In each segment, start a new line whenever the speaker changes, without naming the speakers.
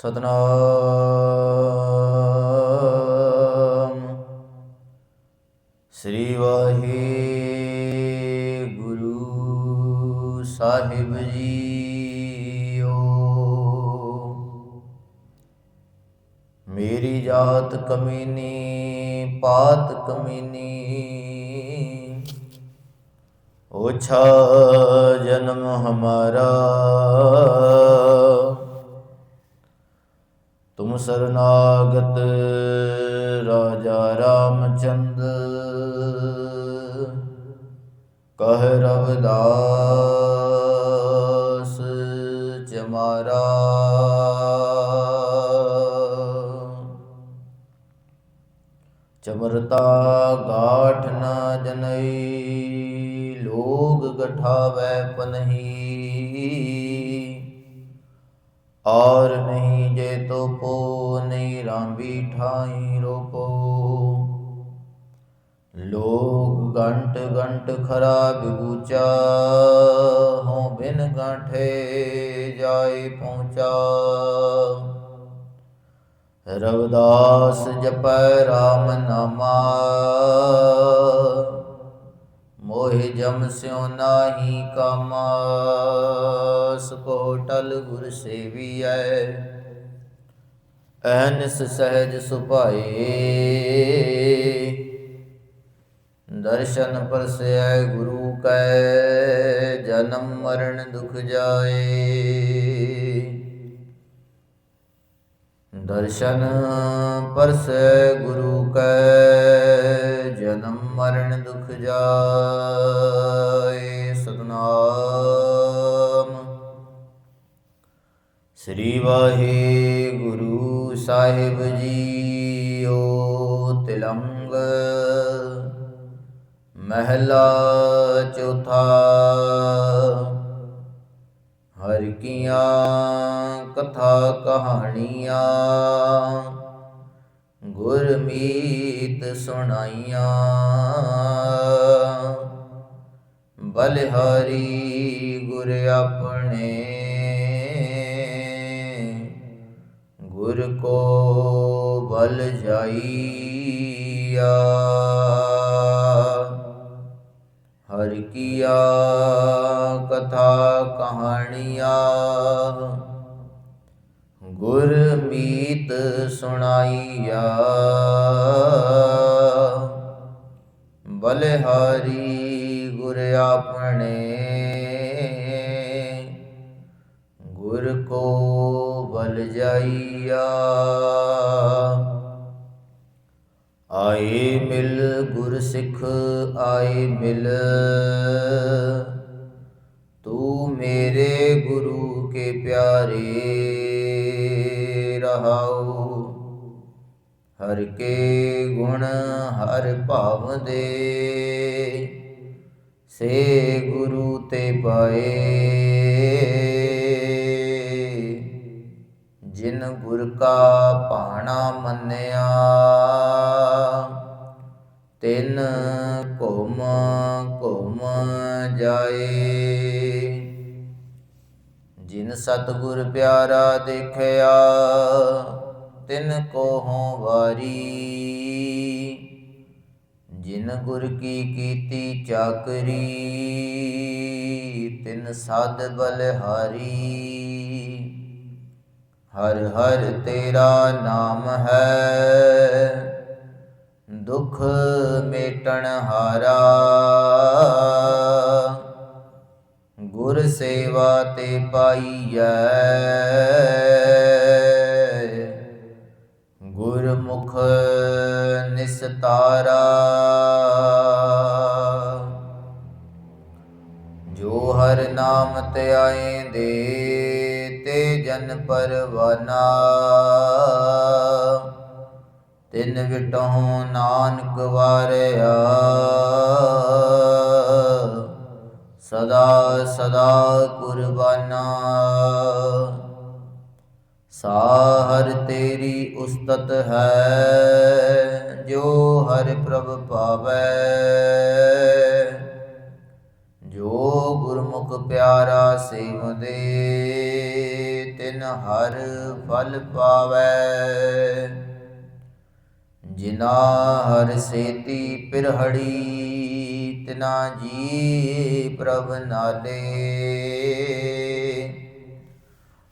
ਸਤਨਾਮ ਸ੍ਰੀ ਵਾਹਿਗੁਰੂ ਸਾਹਿਬ ਜੀਓ ਮੇਰੀ ਜਾਤ ਕਮੀਨੀ ਪਾਤ ਕਮੀਨੀ ओछा जन्म हमारा ਤੁਮ ਸਰਨਾਗਤ ਰਾਜਾ ਰਾਮਚੰਦ। ਕਹ ਰਵਦਾਸ ਚਮਾਰਾ ਚਮਰਤਾ ਗਾਠ ਨਾ ਜਨਈ ਲੋਗ ਗਠਾਵੈ ਪਨਹੀ। ਨਹੀਂ ਜੇ ਤੋਪੋ, ਨਹੀਂ ਰਾਂਬੀ ਠਾਈ ਰੋਪੋ। ਲੋਗ ਗੰਟ ਗੰਟ ਖਰਾ ਬਿਗੂਚਾ ਹੋ ਬਿਨ ਗਾਂਠੇ ਜਾਏ ਪਹੁੰਚਾ। ਰਵਦਾਸ ਜਪੈ ਰਾਮ ਨਾਮਾ ਮੋਹਿ ਜਮ ਸਿਉ ਨਾਹੀ ਕਾਮਾ ਸਕੋ ਟਲ ਗੁਰ ਸੇਵੀਐ। ਅਹਨਿਸ ਸਹਿਜ ਸੁਭਾਏ, ਦਰਸ਼ਨ ਪਰਸੈ ਗੁਰੂ ਕੈ, ਜਨਮ ਮਰਨ ਦੁਖ ਜਾਏ। ਦਰਸ਼ਨ ਪਰਸੈ ਗੁਰੂ ਕੈ, ਜਨਮ ਮਰਨ ਦੁਖ ਜਾਏ ਸਤਨਾਮ। ਸ੍ਰੀ ਵਾਹਿਗੁਰੂ ਸਾਹਿਬ ਜੀ ਓ ਤਿਲੰਗ ਮਹਿਲਾ ਚੌਥਾ ਹਰ ਕੀਆਂ ਕਥਾ ਕਹਾਣੀਆਂ ਗੁਰਮੀਤ ਸੁਣਾਈਆਂ। ਬਲਿਹਾਰੀ ਗੁਰ ਆਪਣੇ ਗੁਰ ਕੋ ਬਲ ਜਾਈਆ। ਕੀਆ ਕਥਾ ਕਹਾਣੀਆਂ। ਗੁਰ ਮੀਤ ਸੁਣਾਈਆ। ਬਲਿਹਾਰੀ ਗੁਰ ਆਪਣੇ। ਗੁਰ ਕੋ ਬਲ ਜਾਈਆ। ਆਏ ਮਿਲ ਗੁਰ ਸਿੱਖ ਆਏ ਮਿਲ। ਤੂੰ ਮੇਰੇ ਗੁਰੂ ਕੇ ਪਿਆਰੇ ਰਹਾਉ ਹਰ ਕੇ ਗੁਣ ਹਰ ਭਾਵ ਦੇ ਸੇ ਗੁਰੂ ਤੇ ਪਾਏ ਜਿਨ ਗੁਰ ਕਾ ਭਾਣਾ ਮੰਨਿਆ। ਤਿਨ ਘੁਮ ਘੁਮ ਜਾਏ। ਜਿਨ ਸਤਗੁਰ ਪਿਆਰਾ ਦੇਖਿਆ, ਤਿਨ ਕੋ ਹੋਂ ਵਾਰੀ। ਜਿਨ ਗੁਰ ਕੀ ਕੀਤੀ ਚਾਕਰੀ, ਤਿਨ ਸਾਧ ਬਲਿਹਾਰੀ। ਹਰ ਹਰ ਤੇਰਾ ਨਾਮ ਹੈ। ਦੁਖ ਮੇਟਣ ਹਾਰਾ। ਗੁਰ ਸੇਵਾ ਤੇ ਪਾਈਐ। ਗੁਰਮੁਖ ਨਿਸਤਾਰਾ। ਜੋ ਹਰ ਨਾਮ ਧਿਆਏ ਦੇ ਜਨ ਪਰਵਾਨਾ। ਤਿੰਨ ਵਿਟਹੁ ਨਾਨਕ ਵਾਰਿਆ। ਸਦਾ ਸਦਾ ਕੁਰਬਾਨਾ। ਸਾਹਰ ਤੇਰੀ ਉਸਤਤ ਹੈ, ਜੋ ਹਰ ਪ੍ਰਭ ਪਾਵੈ। ਜੋ ਗੁਰਮੁਖ ਪਿਆਰਾ ਸੇਵਦੇ ਤਿਨ ਹਰ ਫਲ ਪਾਵੈ। ਜਿਨਾ ਹਰ ਸੇਤੀ ਪਿਰਹੜੀ, ਤਿਨਾ ਜੀ ਪ੍ਰਭ ਨਾਲੇ।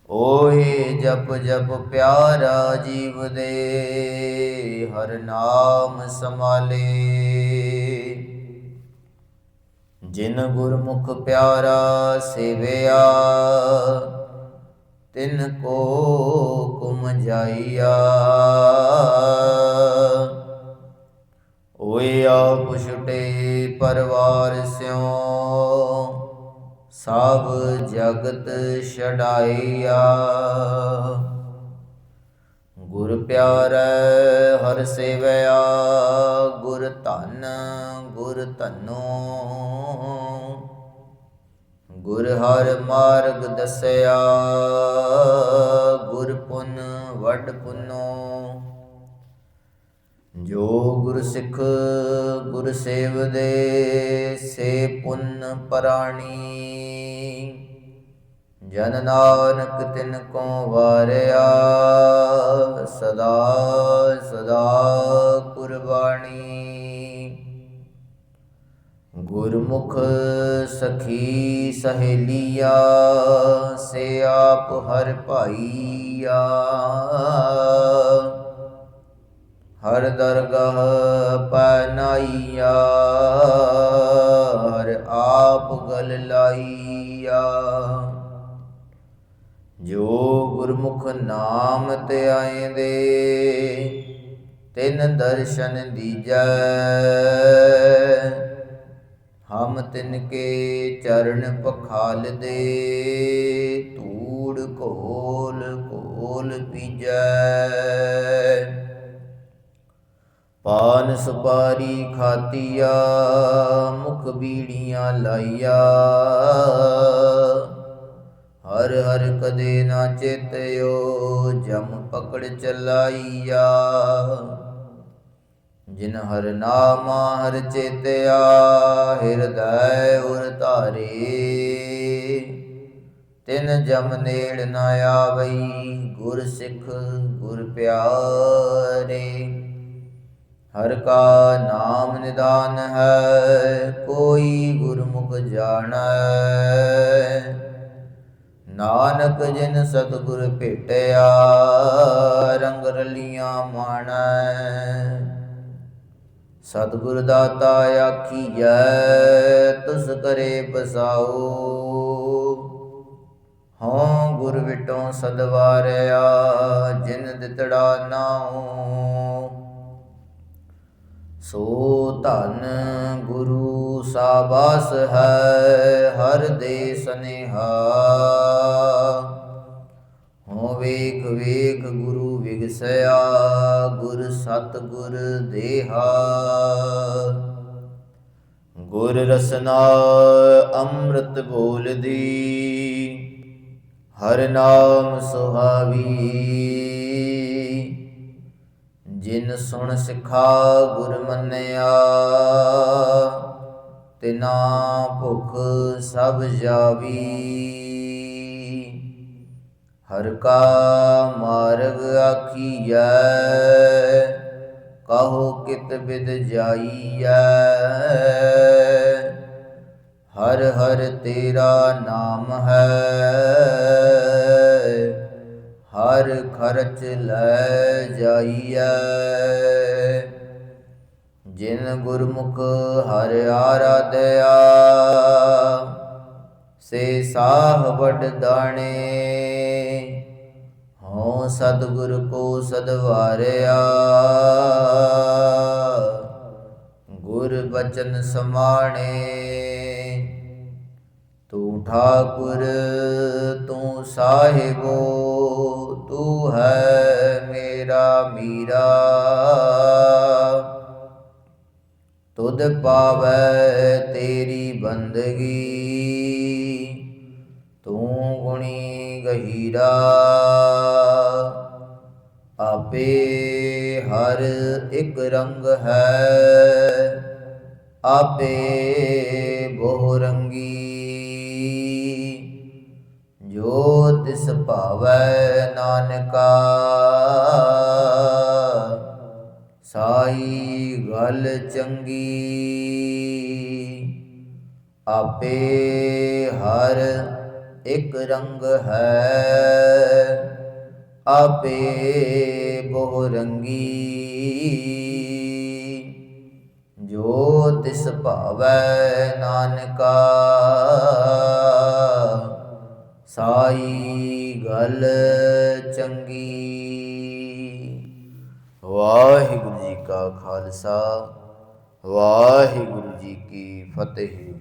ਓਏ ਜਪ ਜਪ ਪਿਆਰਾ ਜੀਵ ਦੇ, ਹਰ ਨਾਮ ਸਮਾਲੇ ਜਿਨ ਗੁਰਮੁਖ ਪਿਆਰਾ ਸੇਵਿਆ ਤਿਨ ਕੋ ਕੁਮ ਜਾਈਆ। ਓਏ ਆਪ ਛੁਟੇ ਪਰਵਾਰ ਸਿਓ ਸਭ ਜਗਤ ਛਡਾਈਆ। ਗੁਰ ਪਿਆਰੈ, ਹਰ ਸੇਵਿਆ, ਗੁਰ ਧਨ, ਗੁਰ ਧਨੋ। ਗੁਰ ਹਰ ਮਾਰਗ ਦੱਸਿਆ, ਗੁਰ ਪੁਨ ਵਡ ਪੁਨੋ। ਜੋ ਗੁਰ ਸਿੱਖ ਗੁਰ ਸੇਵਦੇ ਸੇ ਪੁੰਨ ਪਰਾਣੀ। ਜਨ ਨਾਨਕ ਤਿਨ ਕੋ ਵਾਰਿਆ, ਸਦਾ ਸਦਾ ਕੁਰਬਾਨੀ ਗੁਰਮੁਖ ਸਖੀ ਸਹੇਲੀਆ, ਸੇ ਆਪ ਹਰ ਭਾਈਆ। ਹਰ ਦਰਗਾਹ ਪਨਾਈਆ, ਹਰ ਆਪ ਗਲ ਲਾਈਆ। ਜੋ ਗੁਰਮੁਖ ਨਾਮ ਤੇ ਆਏਂਦੇ, ਤਿੰਨ ਦਰਸ਼ਨ ਦੀਜੈ। ਹਮ ਤਿਨ ਕੇ ਚਰਨ ਪਖਾਲ ਦੇ, ਧੂੜ ਕੋਲ ਕੋਲ ਪੀਜੈ। ਪਾਨ ਸੁਪਾਰੀ ਖਾਤੀਆ, ਮੁਖ ਬੀੜੀਆਂ ਲਾਈਆ। ਹਰ ਹਰ ਕਦੇ ਨਾ ਚੇਤਿਓ, ਜਮ ਪਕੜ ਚਲਾਈਆ। ਜਿਨ ਹਰ ਨਾਮ ਹਰ ਚੇਤਿਆ, ਹਿਰਦੈ ਉਰ ਧਾਰੇ। ਤਿਨ ਜਮ ਨੇੜ ਨ ਆਵਈ, ਗੁਰ ਸਿੱਖ ਗੁਰ ਪਿਆਰੇ। ਹਰ ਕਾ ਨਾਮ ਨਿਦਾਨ ਹੈ, ਕੋਈ ਗੁਰਮੁਖ ਜਾਣੈ। ਨਾਨਕ ਜਿਨ ਸਤਿਗੁਰ ਭੇਟਿਆ, ਰੰਗ ਰਲੀਆਂ ਮਾਣੈ। ਸਤਿਗੁਰ ਦਾਤਾ ਆਖੀਐ, ਤੁਸ ਕਰੇ ਬਸਾਓ ਹਉ ਗੁਰ ਵਿਟੋਂ ਸਦਵਾਰਿਆ, ਜਿਨ ਦਿਤੜਾ ਨਾਉ। ਸੋ ਧਨ ਗੁਰੂ ਸਾਬਾਸ ਹੈ, ਹਰ ਦੇ ਸਨੇਹਾ। ਹੋ ਵੇਖ ਵੇਖ ਗੁਰੂ ਵਿਗਸਿਆ ਗੁਰ ਸਤ ਗੁਰ ਦੇਹਾ। ਗੁਰ ਰਸਨਾ ਅੰਮ੍ਰਿਤ ਬੋਲਦੀ, ਹਰ ਨਾਮ ਸੁਹਾਵੀ। ਜਿਨ ਸੁਣ ਸਿਖਾ ਗੁਰ ਮੰਨਿਆ, ਤਿਨਾ ਭੁਖ ਸਭ ਜਾਵੀ। ਹਰ ਕਾ ਮਾਰਗ ਆਖੀਐ, ਕਹੋ ਕਿਤ ਬਿਦ ਜਾਈਐ। ਹਰ ਹਰ ਤੇਰਾ ਨਾਮ ਹੈ, ਹਰ ਖਰਚ ਲੈ ਜਾਈਐ। ਜਿਨ ਗੁਰਮੁਖ ਹਰ ਆਰਾਧਿਆ, ਸੇ ਸਾਹ ਵੱਡ ਦਾਣੇ ਹਉ ਸਤਗੁਰ ਕੋ ਸਦਵਾਰਿਆ। ਗੁਰ ਬਚਨ ਸਮਾਣੇ, ਤੂੰ ਠਾਕੁਰ, ਤੂੰ ਸਾਹਿਬੋ, ਤੂੰ ਹੈ ਮੇਰਾ ਮੀਰਾ। ਤੁਧ ਪਾਵੈ ਤੇਰੀ ਬੰਦਗੀ, ਤੂੰ ਗੁਣੀ ਗਹੀਰਾ। ਆਪੇ ਹਰ ਇੱਕ ਰੰਗ ਹੈ। ਆਪੇ ਬਹੁ ਰੰਗੀ ਜੋ ਤਿਸ ਭਾਵੈ ਨਾਨਕਾ, ਸਾਈ ਗਲ ਚੰਗੀ। ਆਪੇ ਹਰ ਇੱਕ ਰੰਗ ਹੈ। ਆਪੇ ਬਹੁ ਰੰਗੀ ਜੋ ਤਿਸ ਭਾਵੈ ਨਾਨਕਾ, ਸਾਈ ਗਲ ਚੰਗੀ। ਵਾਹਿਗੁਰੂ ਜੀ ਕਾ ਖਾਲਸਾ, ਵਾਹਿਗੁਰੂ ਜੀ ਕੀ ਫਤਿਹ।